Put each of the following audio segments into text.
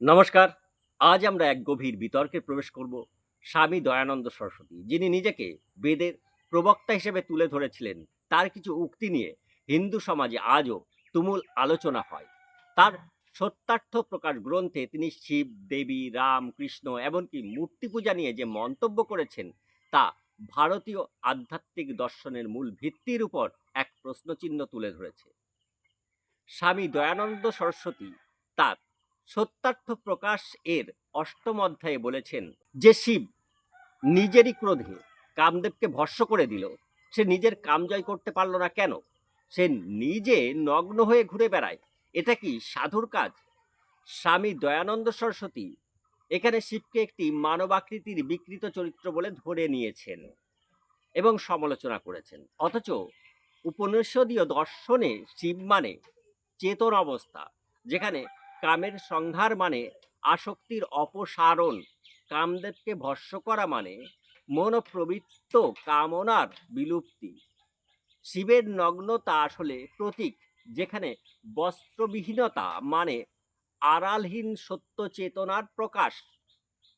নমস্কার। আজ আমরা এক গভীর বিতর্কে প্রবেশ করব স্বামী দয়ানন্দ সরস্বতী, যিনি নিজেকে বেদের প্রবক্তা হিসেবে তুলে ধরেছিলেন। তার কিছু উক্তি নিয়ে হিন্দু সমাজে আজও তুমুল আলোচনা হয়। তার সত্যার্থ প্রকাশ গ্রন্থে তিনি শিব, দেবী, রাম, কৃষ্ণ এমনকি মূর্তি পূজা নিয়ে যে মন্তব্য করেছেন, তা ভারতীয় আধ্যাত্মিক দর্শনের মূল ভিত্তির উপর এক প্রশ্নচিহ্ন তুলে ধরেছে। স্বামী দয়ানন্দ সরস্বতী তার সত্যার্থ প্রকাশ এর অষ্টম অধ্যায়ে বলেছেন যে শিব নিজেরই ক্রোধে কামদেবকে ভস্য করে দিল, সে নিজের কাম জয় করতে পারল না কেন? সে নিজে নগ্ন হয়ে ঘুরে বেড়ায়, এটা কি সাধুর কাজ? স্বামী দয়ানন্দ সরস্বতী এখানে শিবকে একটি মানবাকৃতির বিকৃত চরিত্র বলে ধরে নিয়েছেন এবং সমালোচনা করেছেন। অথচ উপনিষদীয় দর্শনে শিব মানে চেতন অবস্থা, যেখানে কামের সংহার মানে আসক্তির অপসারণ, কামদেবকে ভস্য করা মানে মনোপ্রবৃত্ত কামনার বিলুপ্তি। শিবের নগ্নতা আসলে প্রতীক, যেখানে বস্ত্রবিহীনতা মানে আড়ালহীন সত্য চেতনার প্রকাশ,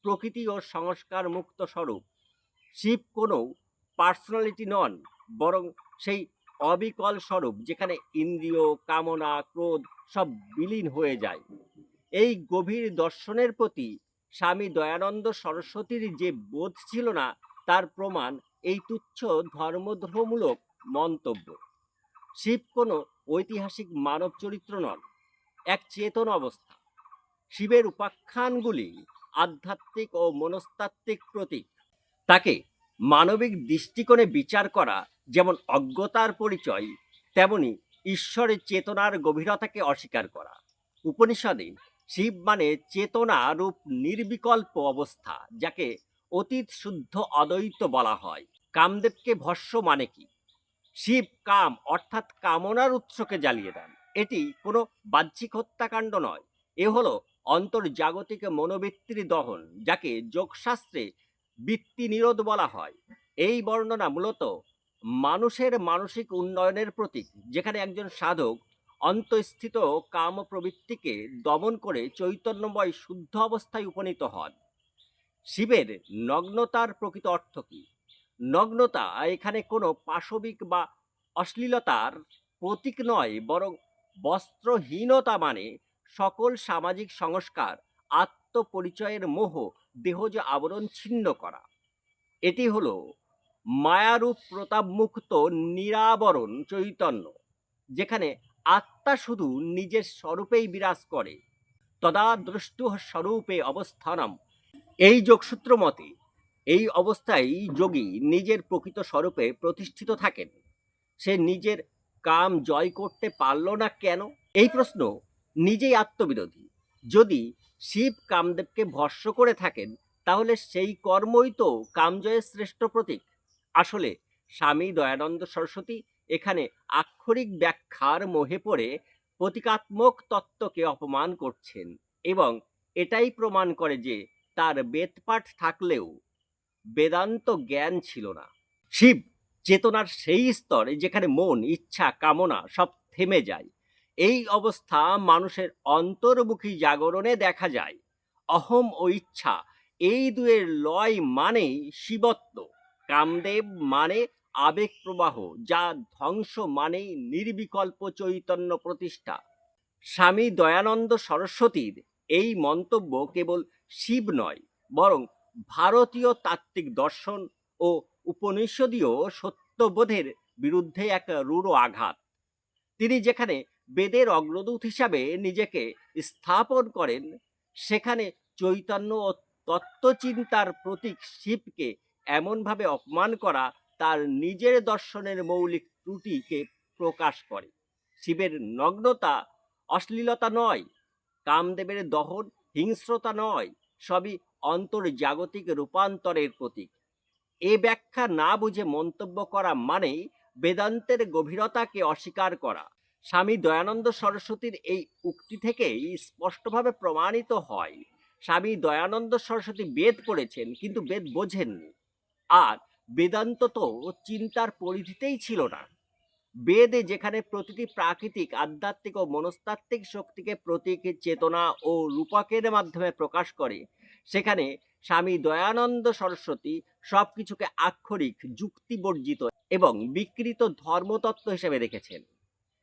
প্রকৃতি ও সংস্কার মুক্ত স্বরূপ। শিব কোনো পার্সোনালিটি নন, বরং সেই অবিকল স্বরূপ, যেখানে ইন্দ্রিয়, কামনা, ক্রোধ সব বিলীন হয়ে যায়। এই গভীর দর্শনের প্রতি স্বামী দয়ানন্দ সরস্বতীর যে বোধ ছিল না, তার প্রমাণ এই তুচ্ছ ধর্মদ্রোহমূলক মন্তব্য। শিব কোনো ঐতিহাসিক মানব চরিত্র নন, এক চেতন অবস্থা। শিবের উপাখ্যানগুলি আধ্যাত্মিক ও মনস্তাত্ত্বিক প্রতীক। তাকে মানবিক দৃষ্টিকোণে বিচার করা যেমন অজ্ঞতার পরিচয়, তেমনি ঈশ্বরের চেতনার গভীরতাকে অস্বীকার করা। উপনিষদে শিব মানে চেতনা রূপ নির্বিকল্প অবস্থা, যাকে অতীত শুদ্ধ অদ্বৈত বলা হয়। কামদেবকে ভস্য মানে কি? শিব কাম অর্থাৎ কামনার উৎসকে জ্বালিয়ে দেন। এটি কোনো বাহ্যিক হত্যাকাণ্ড নয়। এ হলো অন্তর্জাগতিক মনোবৃত্তির দহন, যাকে যোগশাস্ত্রে বৃত্তি নিরোধ বলা হয়। এই বর্ণনা মূলত মানুষের মানসিক উন্নয়নের প্রতীক, যেখানে একজন সাধক অন্তঃস্থিত কাম প্রবৃত্তিকে দমন করে চৈতন্যময় শুদ্ধ অবস্থায় উপনীত হন। শিবের নগ্নতার প্রকৃত অর্থ কি? নগ্নতা এখানে কোনো পাশবিক বা অশ্লীলতার প্রতীক নয়, বরং বস্ত্রহীনতা মানে সকল সামাজিক সংস্কার, আত্মপরিচয়ের মোহ দেহজ আবরণ ছিন্ন করা। এটি হলো মায়ারূপ প্রতাপমুক্ত নিরাবরণ চৈতন্য, যেখানে আত্মা শুধু নিজের স্বরূপেই বিরাজ করে তদা দ্রষ্টু স্বরূপে অবস্থানম। এই যোগসূত্র মতে, এই অবস্থায় যোগী নিজের প্রকৃত স্বরূপে প্রতিষ্ঠিত থাকেন। সে নিজের কাম জয় করতে পারল না কেন? এই প্রশ্ন নিজেই আত্মবিরোধী। যদি শিব কামদেবকে ভস্য করে থাকেন, তাহলে সেই কর্মই তো কামজয়ের শ্রেষ্ঠ প্রতীক। আসলে স্বামী দয়ানন্দ সরস্বতী এখানে আক্ষরিক ব্যাখ্যার মোহে পড়ে প্রতীকাত্মক তত্ত্বকে অপমান করছেন এবং এটাই প্রমাণ করে যে তার বেদপাঠ থাকলেও বেদান্ত জ্ঞান ছিল না। শিব চেতনার সেই স্তরে যেখানে মন, ইচ্ছা, কামনা সব থেমে যায় এই অবস্থা মানুষের অন্তর্মুখী জাগরণে দেখা যায়। অহম ও ইচ্ছা, এই দুয়ের লয় মানেই শিবত্ব। কামদেব মানে আবেগ প্রবাহ যা ধ্বংস মানেই নির্বিকল্প চৈতন্য প্রতিষ্ঠা। স্বামী দয়ানন্দ সরস্বতীর এই মন্তব্য কেবল শিব নয়, বরং ভারতীয় তাত্ত্বিক দর্শন ও উপনিষদীয় সত্যবোধের বিরুদ্ধে এক রূঢ় আঘাত। তিনি যেখানে বেদের অগ্রদূত হিসাবে নিজেকে স্থাপন করেন। সেখানে চৈতন্য ও তত্ত্বচিন্তার প্রতীক শিবকে এমনভাবে অপমান করা তার নিজের দর্শনের মৌলিক ত্রুটিকে প্রকাশ করে। শিবের নগ্নতা অশ্লীলতা নয়, কামদেবের দহন হিংস্রতা নয়, সবই অন্তর্জাগতিক রূপান্তরের প্রতীক। এ ব্যাখ্যা না বুঝে মন্তব্য করা মানেই বেদান্তের গভীরতাকে অস্বীকার করা। স্বামী দয়ানন্দ সরস্বতীর এই উক্তি থেকেই স্পষ্টভাবে প্রমাণিত হয়। স্বামী দয়ানন্দ সরস্বতী বেদ পড়েছেন, কিন্তু বেদ বোঝেননি। আর বেদান্ত তো চিন্তার পরিধিতেই ছিল না। বেদে যেখানে প্রতিটি প্রাকৃতিক, আধ্যাত্মিক ও মনস্তাত্ত্বিক শক্তিকে প্রতীক, চেতনা ও রূপকের মাধ্যমে প্রকাশ করে, সেখানে স্বামী দয়ানন্দ সরস্বতী সবকিছুকে আক্ষরিক যুক্তিবর্জিত এবং বিকৃত ধর্মতত্ত্ব হিসেবে দেখেছেন।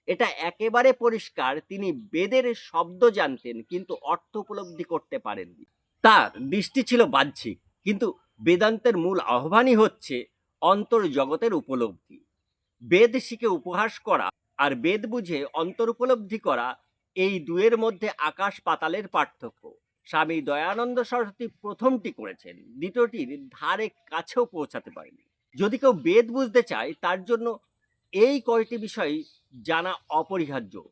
এটা একেবারে পরিষ্কার, তিনি বেদের শব্দ জানতেন কিন্তু অর্থ উপলব্ধি করতে পারেননি। তার দৃষ্টি ছিল বাহ্যিক, কিন্তু বেদান্তের মূল আহ্বানই হচ্ছে অন্তর জগতের উপলব্ধি। বেদ শিখে উপহাস করা আর বেদ বুঝে অন্তর উপলব্ধি করা এই দুয়ের মধ্যে আকাশ পাতালের পার্থক্য। স্বামী দয়ানন্দ সরস্বতী প্রথমটি করেছেন, দ্বিতীয়টির ধারে কাছেও পৌঁছাতে পারেনি যদি কেউ বেদ বুঝতে চায়, তার জন্য এই কয়টি বিষয় জানা অপরিহার্য।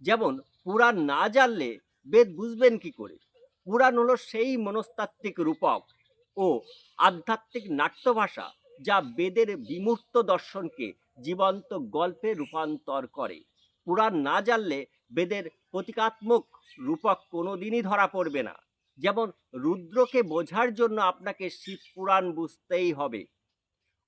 যেমন, পুরাণ না জানলে বেদ বুঝবেন কি করে? পুরাণ হলো সেই মনস্তাত্ত্বিক রূপক ও আধ্যাত্মিক নাট্যভাষা যা বেদের বিমূর্ত দর্শনকে জীবন্ত গল্পে রূপান্তর করে। পুরাণ না জানলে বেদের প্রতীকাত্মক রূপক কোনোদিনই ধরা পড়বে না। যেমন, রুদ্রকে বোঝার জন্য আপনাকে শিব পুরাণ বুঝতেই হবে।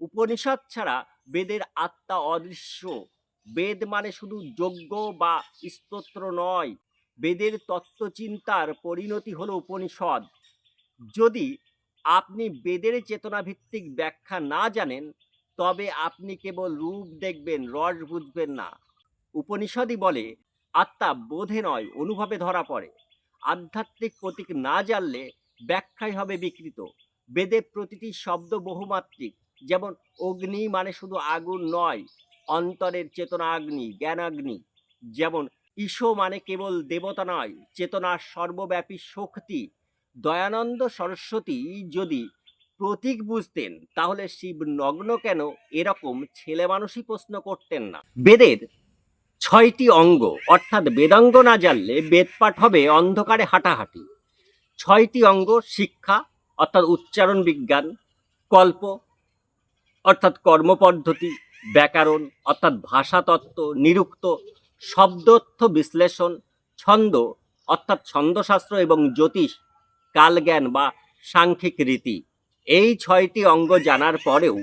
উপনিষদ ছাড়া বেদের আত্মা অদৃশ্য বেদ মানে শুধু যজ্ঞ বা স্তোত্র নয়, বেদের তত্ত্বচিন্তার পরিণতি হলো উপনিষদ। যদি আপনি বেদের চেতনাভিত্তিক ব্যাখ্যা না জানেন, তবে আপনি কেবল রূপ দেখবেন, রস বুঝবেন না। উপনিষদই বলে, আত্মা বোধে নয়, অনুভবে ধরা পড়ে। আধ্যাত্মিক প্রতীক না জানলে ব্যাখ্যাই হবে বিকৃত। বেদে প্রতিটি শব্দ বহুমাত্রিক, যেমন অগ্নি মানে শুধু আগুন নয় অন্তরের চেতনা আগ্নি জ্ঞানাগ্নি যেমন ঈশো মানে কেবল দেবতা নয় চেতনার সর্বব্যাপী শক্তি। দয়ানন্দ সরস্বতী যদি প্রতীক বুঝতেন, তাহলে শিব নগ্ন কেন এরকম ছেলে মানুষই প্রশ্ন করতেন না। বেদের ছয়টি অঙ্গ, অর্থাৎ বেদাঙ্গ না জানলে বেদপাঠ হবে অন্ধকারে হাঁটাহাঁটি। ছয়টি অঙ্গ, শিক্ষা, অর্থাৎ উচ্চারণ বিজ্ঞান, কল্প, অর্থাৎ কর্মপদ্ধতি ব্যাকরণ, অর্থাৎ ভাষাতত্ত্ব, নিরুক্ত শব্দর্থ বিশ্লেষণ, ছন্দ, অর্থাৎ ছন্দশাস্ত্র এবং জ্যোতিষ, কালজ্ঞান বা সাংখ্যিক রীতি। এই ছয়টি অঙ্গ জানার পরেও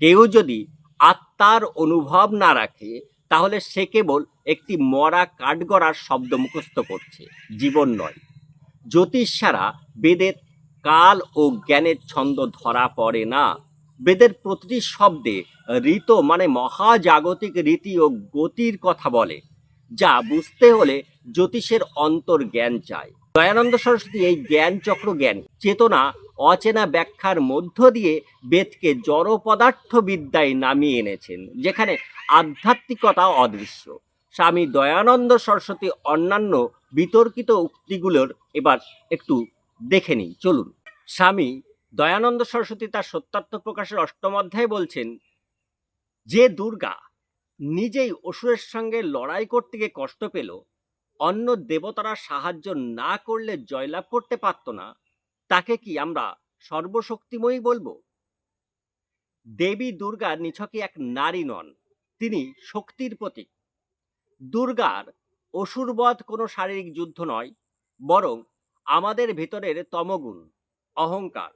কেউ যদি আত্মার অনুভব না রাখে, তাহলে সে কেবল একটি মরা কাঠগড়ার শব্দ মুখস্থ করছে, জীবন নয়। জ্যোতিষ ছাড়া বেদের কাল ও জ্ঞানের ছন্দ ধরা পড়ে না। বেদের প্রতিটি শব্দে ঋত মানে মহাজাগতিক রীতি ও গতির কথা বলে, যা বুঝতে হলে জ্যোতিষের অন্তর জ্ঞান চাই দয়ানন্দ সরস্বতী এই জ্ঞান চক্র জ্ঞান। চেতনা অচেনা ব্যাখ্যার মধ্য দিয়ে বেদকে জড় পদার্থ বিদ্যায় নামিয়ে এনেছেন, যেখানে আধ্যাত্মিকতা অদৃশ্য। স্বামী দয়ানন্দ সরস্বতী অন্যান্য বিতর্কিত উক্তিগুলোর এবার একটু দেখে নিই, চলুন। স্বামী দয়ানন্দ সরস্বতী তার সত্যার্থ প্রকাশের অষ্টম অধ্যায়ে বলছেন, যে দুর্গা নিজেই অসুরের সঙ্গে লড়াই করতে গিয়ে কষ্ট পেল, অন্য দেবতারা সাহায্য না করলে জয়লাভ করতে পারত না, তাকে কি আমরা সর্বশক্তিময়ী বলব? দেবী দুর্গা নিছকই এক নারী নন, তিনি শক্তির প্রতীক। দুর্গার অসুরবধ কোনো শারীরিক যুদ্ধ নয়, বরং আমাদের ভেতরের তমগুণ, অহংকার।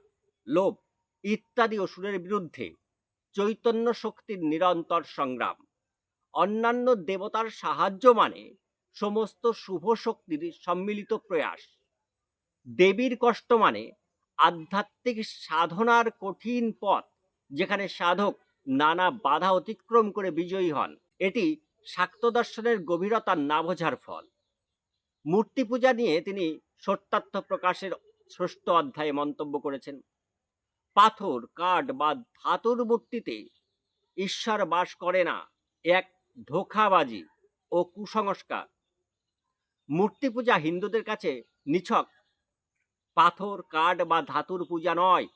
লোভ, ইত্যাদি অসুরের বিরুদ্ধে চৈতন্য শক্তির নিরন্তর সংগ্রাম। অন্যান্য দেবতার সাহায্য মানে সমস্ত শুভ শক্তির সম্মিলিত প্রয়াস। দেবীর কষ্ট মানে আধ্যাত্মিক সাধনার কঠিন পথ যেখানে সাধক নানা বাধা অতিক্রম করে বিজয়ী হন। এটি শাক্ত দর্শনের গভীরতা না বোঝার ফল। মূর্তি পূজা নিয়ে তিনি সত্যার্থ প্রকাশের ষষ্ঠ অধ্যায়ে মন্তব্য করেছেন। পাথর, কাঠ বা ধাতুর মূর্তিতে ঈশ্বর বাস করে না, এক ধোখাবাজি ও কুসংস্কার। মূর্তি পূজা হিন্দুদের কাছে নিছক। পাথর, কাঠ বা ধাতুর পূজা নয়।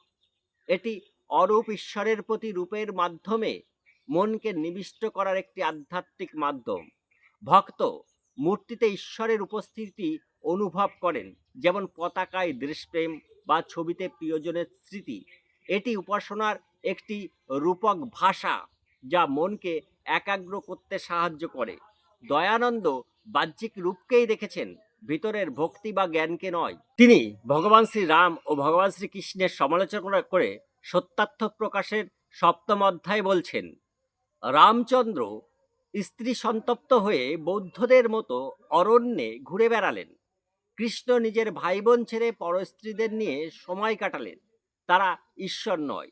এটি অরূপ ঈশ্বরের প্রতি রূপের মাধ্যমে মনকে নিবিষ্ট করার একটি আধ্যাত্মিক মাধ্যম। ভক্ত মূর্তিতে ঈশ্বরের উপস্থিতি অনুভব করেন, যেমন পতাকায় দৃশপ্রেম বা ছবিতে প্রিয়জনের স্মৃতি। এটি উপাসনার একটি রূপক ভাষা যা মনকে একাগ্র করতে সাহায্য করে। দয়ানন্দ বাহ্যিক রূপকেই দেখেছেন, ভিতরের ভক্তি বা জ্ঞানকে নয়। তিনি ভগবান শ্রী রাম ও ভগবান শ্রীকৃষ্ণের সমালোচনা করে সত্যার্থ প্রকাশের সপ্তম অধ্যায় বলছেন, রামচন্দ্র স্ত্রী সন্তপ্ত হয়ে বৌদ্ধদের মতো অরণ্যে ঘুরে বেড়ালেন। কৃষ্ণ নিজের ভাই বোন ছেড়ে পরস্ত্রীদের নিয়ে সময় কাটালেন। তারা ঈশ্বর নয়।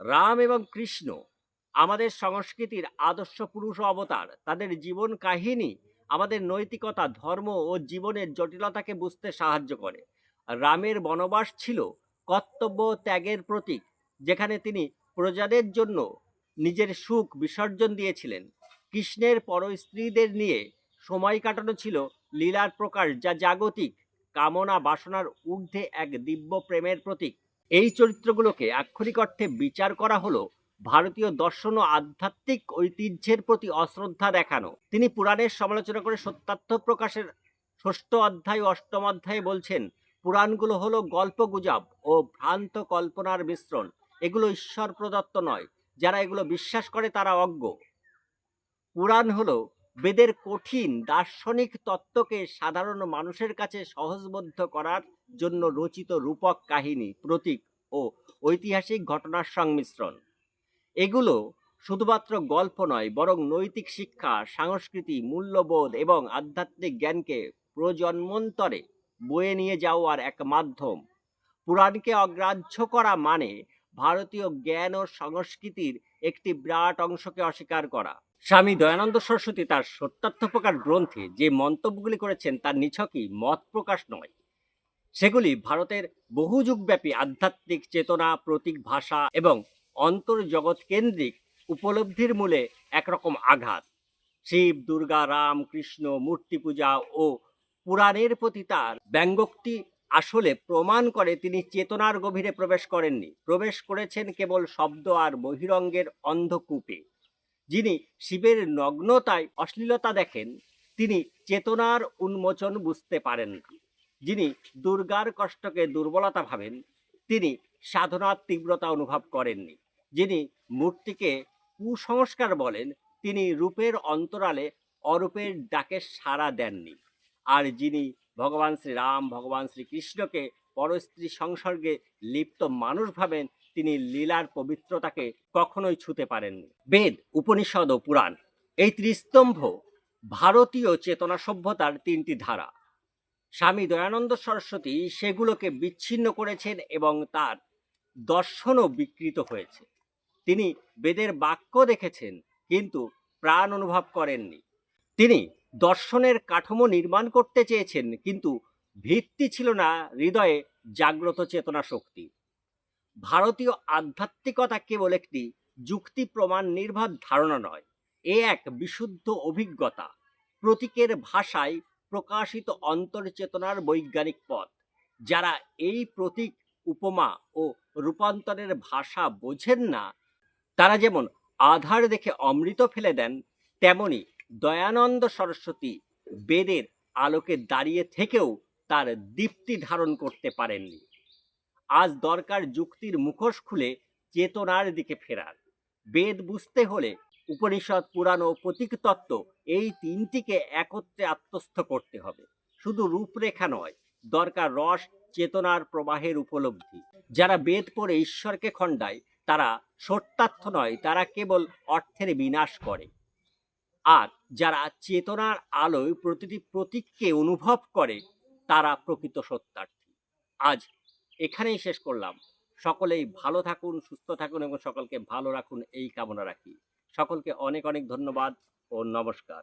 রাম এবং কৃষ্ণ, আমাদের সংস্কৃতির আদর্শ পুরুষ অবতার, তাদের জীবন কাহিনী, আমাদের নৈতিকতা, ধর্ম ও জীবনের জটিলতাকে বুঝতে সাহায্য করে। রামের বনবাস ছিল কর্তব্য ত্যাগের প্রতীক, যেখানে তিনি প্রজাদের জন্য নিজের সুখ বিসর্জন দিয়েছিলেন। কৃষ্ণের পর স্ত্রীদের নিয়ে সময় কাটানো ছিল লীলার প্রকাশ, যা জাগতিক কামনা বাসনার ঊর্ধ্বে এক দিব্য প্রেমের প্রতীক। এই চরিত্রগুলোকে আক্ষরিক অর্থে বিচার করা হলো ভারতীয় দর্শন ও আধ্যাত্মিক ঐতিহ্যের প্রতি অশ্রদ্ধা দেখানো। তিনি পুরাণের সমালোচনা করে সত্যার্থ প্রকাশের ষষ্ঠ অধ্যায় অষ্টম অধ্যায়ে বলছেন, পুরাণগুলো হলো গল্পগুজব ও ভ্রান্ত কল্পনার মিশ্রণ। এগুলো ঈশ্বর প্রদত্ত নয়, যারা এগুলো বিশ্বাস করে তারা অজ্ঞ। পুরাণ হলো বেদের কঠিন দার্শনিক তত্ত্বকে সাধারণ মানুষের কাছে সহজবদ্ধ করার জন্য রচিত রূপক কাহিনী, প্রতীক ও ঐতিহাসিক ঘটনার সংমিশ্রণ। এগুলো শুধুমাত্র গল্প নয়, বরং নৈতিক শিক্ষা, সংস্কৃতি, মূল্যবোধ এবং আধ্যাত্মিক জ্ঞানকে প্রজন্মন্তরে বয়ে নিয়ে যাওয়ার এক মাধ্যম। পুরাণকে অগ্রাহ্য করা মানে ভারতীয় জ্ঞান ও সংস্কৃতির একটি বিরাট অংশকে অস্বীকার করা। স্বামী দয়ানন্দ সরস্বতী তার সত্যার্থ প্রকার গ্রন্থে যে মন্তব্যগুলি করেছেন তার নিছকই মত প্রকাশ নয়। সেগুলি ভারতের বহু যুগব্যাপী আধ্যাত্মিক চেতনা, প্রতীক ভাষা এবং অন্তর্জগৎ কেন্দ্রিক উপলব্ধির মূলে একরকম আঘাত। শিব, দুর্গা, রাম, কৃষ্ণ, মূর্তি পূজা ও পুরাণের প্রতি তার ব্যঙ্গোক্তি আসলে প্রমাণ করে তিনি চেতনার গভীরে প্রবেশ করেননি। প্রবেশ করেছেন কেবল শব্দ আর বহিরঙ্গের অন্ধকূপে। যিনি শিবের নগ্নতায় অশ্লীলতা দেখেন, তিনি চেতনার উন্মোচন বুঝতে পারেন না। যিনি দুর্গার কষ্টকে দুর্বলতা ভাবেন, তিনি সাধনার তীব্রতা অনুভব করেননি। যিনি মূর্তিকে কুসংস্কার বলেন, তিনি রূপের অন্তরালে অরূপের ডাকে সাড়া দেননি। আর যিনি ভগবান শ্রীরাম, ভগবান শ্রীকৃষ্ণকে পরস্ত্রী সংসর্গে লিপ্ত মানুষ ভাবেন তিনি লীলার পবিত্রতাকে কখনোই ছুতে পারেননি। বেদ, উপনিষদ ও পুরাণ, এই ত্রিস্তম্ভ ভারতীয় চেতনা সভ্যতার তিনটি ধারা। স্বামী দয়ানন্দ সরস্বতী সেগুলোকে বিচ্ছিন্ন করেছেন এবং তার দর্শনও বিকৃত হয়েছে। তিনি বেদের বাক্য দেখেছেন, কিন্তু প্রাণ অনুভব করেননি। তিনি দর্শনের কাঠামো নির্মাণ করতে চেয়েছেন, কিন্তু ভিত্তি ছিল না হৃদয়ে জাগ্রত চেতনা শক্তি। ভারতীয় আধ্যাত্মিকতা কেবল একটি যুক্তি প্রমাণ নির্ভর ধারণা নয়। এ এক বিশুদ্ধ অভিজ্ঞতা। প্রতীকের ভাষায় প্রকাশিত অন্তর্চেতনার বৈজ্ঞানিক পথ, যারা এই প্রতীক, উপমা ও রূপান্তরের ভাষা বোঝেন না, তারা যেমন আধার দেখে অমৃত ফেলে দেন, তেমনি দয়ানন্দ সরস্বতী বেদের আলোকে দাঁড়িয়ে থেকেও তার দীপ্তি ধারণ করতে পারেননি। আজ দরকার যুক্তির মুখোশ খুলে চেতনার দিকে ফেরার। বেদ বুঝতে হলে উপনিষদ, পুরাণ ও প্রতীক তত্ত্ব এই তিনটিকে একত্রে আত্মস্থ করতে হবে। শুধু রূপরেখা নয়, দরকার রস, চেতনার প্রবাহের উপলব্ধি। যারা বেদ পড়ে ঈশ্বরকে খণ্ডায়, তারা সত্যার্থ নয়, তারা কেবল অর্থের বিনাশ করে। আর যারা চেতনার আলোয় প্রতিটি প্রতীককে অনুভব করে, তারা প্রকৃত সত্যার্থী। আজ এখানেই শেষ করলাম। সকলেই ভালো থাকুন, সুস্থ থাকুন এবং সকলকে ভালো রাখুন, এই কামনা রাখি। সকলকে অনেক অনেক ধন্যবাদ ও নমস্কার।